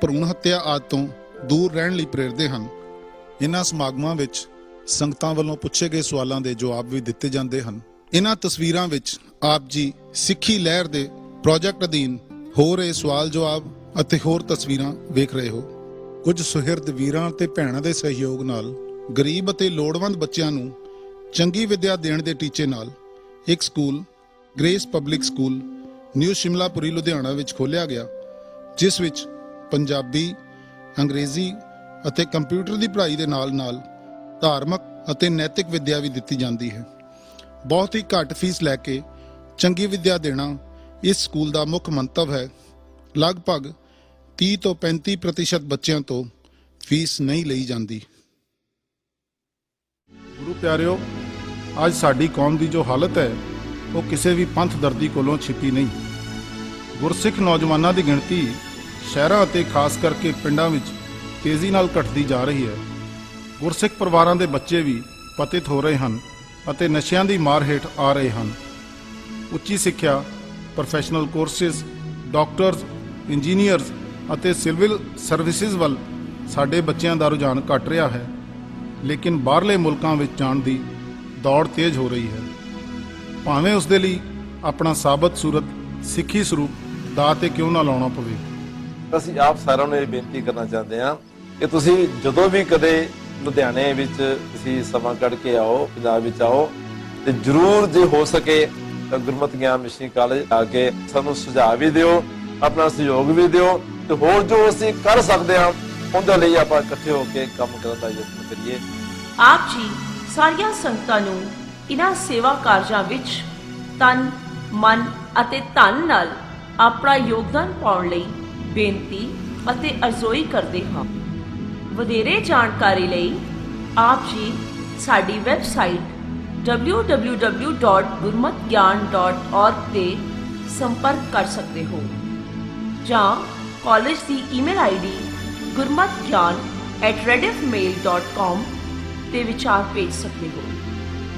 ਭਰੂਣ ਹੱਤਿਆ ਆਦਿ ਤੋਂ ਦੂਰ ਰਹਿਣ ਲਈ ਪ੍ਰੇਰਦੇ ਹਨ। ਇਹਨਾਂ ਸਮਾਗਮਾਂ ਵਿੱਚ ਸੰਗਤਾਂ ਵੱਲੋਂ ਪੁੱਛੇ ਗਏ ਸਵਾਲਾਂ ਦੇ ਜਵਾਬ ਵੀ ਦਿੱਤੇ ਜਾਂਦੇ ਹਨ। ਇਹਨਾਂ ਤਸਵੀਰਾਂ ਵਿੱਚ ਆਪ ਜੀ ਸਿੱਖੀ ਲਹਿਰ ਦੇ ਪ੍ਰੋਜੈਕਟ ਅਧੀਨ ਹੋ ਰਹੇ ਸਵਾਲ ਜਵਾਬ ਅਤੇ ਹੋਰ ਤਸਵੀਰਾਂ ਵੇਖ ਰਹੇ ਹੋ। ਕੁਝ ਸੁਹਿਰਦ ਵੀਰਾਂ ਤੇ ਭੈਣਾਂ ਦੇ ਸਹਿਯੋਗ ਨਾਲ ਗਰੀਬ ਅਤੇ ਲੋੜਵੰਦ ਬੱਚਿਆਂ ਨੂੰ ਚੰਗੀ ਵਿੱਦਿਆ ਦੇਣ ਦੇ ਟੀਚੇ ਨਾਲ ਇੱਕ school, Grace public school, New Shimlapuri, Ludhiana ਵਿੱਚ ਖੋਲ੍ਹਿਆ ਗਿਆ, ਜਿਸ ਵਿੱਚ ਪੰਜਾਬੀ, ਅੰਗਰੇਜ਼ੀ ਅਤੇ ਕੰਪਿਊਟਰ ਦੀ ਪੜ੍ਹਾਈ ਦੇ ਨਾਲ-ਨਾਲ ਧਾਰਮਿਕ ਅਤੇ ਨੈਤਿਕ ਵਿੱਦਿਆ ਵੀ ਦਿੱਤੀ ਜਾਂਦੀ ਹੈ। ਬਹੁਤ ਹੀ ਘੱਟ ਫੀਸ ਲੈ ਕੇ ਚੰਗੀ ਵਿੱਦਿਆ ਦੇਣਾ ਇਸ ਸਕੂਲ ਦਾ ਮੁੱਖ ਮੰਤਵ ਹੈ। ਲਗਭਗ 30 ਤੋਂ 35% ਪ੍ਰਤੀਸ਼ਤ ਬੱਚਿਆਂ ਤੋਂ ਫੀਸ ਨਹੀਂ ਲਈ ਜਾਂਦੀ। ਗੁਰੂ ਪਿਆਰਿਓ, ਅੱਜ ਸਾਡੀ ਕੌਮ ਦੀ ਜੋ ਹਾਲਤ ਹੈ, ਉਹ ਕਿਸੇ ਵੀ ਪੰਥ ਦਰਦੀ ਕੋਲੋਂ ਛਿਪੀ ਨਹੀਂ। ਗੁਰਸਿੱਖ ਨੌਜਵਾਨਾਂ ਦੀ ਗਿਣਤੀ ਸ਼ਹਿਰਾਂ ਅਤੇ ਖਾਸ ਕਰਕੇ ਪਿੰਡਾਂ ਵਿੱਚ ਤੇਜ਼ੀ ਨਾਲ ਘਟਦੀ ਜਾ ਰਹੀ ਹੈ। ਗੁਰਸਿੱਖ ਪਰਿਵਾਰਾਂ ਦੇ ਬੱਚੇ ਵੀ ਪਤਿਤ ਹੋ ਰਹੇ ਹਨ ਅਤੇ ਨਸ਼ਿਆਂ ਦੀ ਮਾਰ ਹੇਠ ਆ ਰਹੇ ਹਨ। ਉੱਚੀ ਸਿੱਖਿਆ ਪ੍ਰੋਫੈਸ਼ਨਲ ਕੋਰਸਿਸ ਡਾਕਟਰਸ ਇੰਜੀਨੀਅਰਸ ਅਤੇ ਸਿਵਲ ਸਰਵਿਸਿਜ਼ ਵੱਲ ਸਾਡੇ ਬੱਚਿਆਂ ਦਾ ਰੁਝਾਨ ਘਟ ਰਿਹਾ ਹੈ। ਲੇਕਿਨ ਬਾਹਰਲੇ ਮੁਲਕਾਂ ਵਿੱਚ ਜਾਣ ਦੀ ਦੌੜ ਤੇਜ਼ ਹੋ ਰਹੀ ਹੈ। ਭਾਵੇਂ ਉਸ ਦੇ ਲਈ ਆਪਣਾ ਸਾਬਤ ਸੂਰਤ ਸਿੱਖੀ ਸਰੂਪ ਦਾ ਤੇ ਕਿਉਂ ਨਾ ਲਾਉਣਾ ਪਵੇ। ਅਸੀਂ ਆਪ ਸਾਰਿਆਂ ਨੂੰ ਇਹ ਬੇਨਤੀ ਕਰਨਾ ਚਾਹੁੰਦੇ ਹਾਂ ਕਿ ਤੁਸੀਂ ਜਦੋਂ ਵੀ ਕਦੇ ਲੁਧਿਆਣੇ ਵਿੱਚ ਤੁਸੀਂ ਸਮਾਂ ਕੱਢ ਕੇ ਆਓ, ਪੰਜਾਬ ਵਿੱਚ ਆਓ, ਤੇ ਜਰੂਰ ਜੇ ਹੋ ਸਕੇ ਤਾਂ ਗੁਰਮਤਿ ਗਿਆਨ ਮਿਸ਼ਨਰੀ ਕਾਲਜ ਆ ਕੇ ਸਾਨੂੰ ਸੁਝਾਅ ਵੀ ਦਿਓ, ਆਪਣਾ ਸਹਿਯੋਗ ਵੀ ਦਿਓ ਤੇ ਹੋਰ ਜੋ ਅਸੀਂ ਕਰ ਸਕਦੇ ਹਾਂ ਉਹਦੇ ਲਈ ਆਪਾਂ ਇਕੱਠੇ ਹੋ ਕੇ ਕੰਮ ਕਰਨ ਦਾ ਯਤਨ ਕਰੀਏ। ਆਪ ਜੀ ਸਾਰੀਆਂ ਸੰਗਤਾਂ ਨੂੰ ਇਹਨਾਂ ਸੇਵਾ ਕਾਰਜਾਂ ਵਿੱਚ ਤਨ, ਮਨ ਅਤੇ ਧਨ ਨਾਲ ਆਪਣਾ ਯੋਗਦਾਨ ਪਾਉਣ ਲਈ ਬੇਨਤੀ ਅਤੇ ਅਰਜ਼ੋਈ ਕਰਦੇ ਹਾਂ। ਵਧੇਰੇ ਜਾਣਕਾਰੀ ਲਈ ਆਪ ਜੀ ਸਾਡੀ ਵੈਬਸਾਈਟ www.gurmatgyan.org ਤੇ ਸੰਪਰਕ ਕਰ ਸਕਦੇ ਹੋ ਜਾਂ ਕਾਲਜ ਦੀ ਈਮੇਲ ਆਈਡੀ gurmatgyan@rediffmail.com ਤੇ ਵਿਚਾਰ ਭੇਜ ਸਕਦੇ ਹੋ।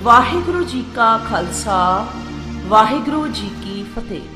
ਵਾਹਿਗੁਰੂ ਜੀ ਕਾ ਖਾਲਸਾ ਵਾਹਿਗੁਰੂ ਜੀ ਕੀ ਫਤਿਹ।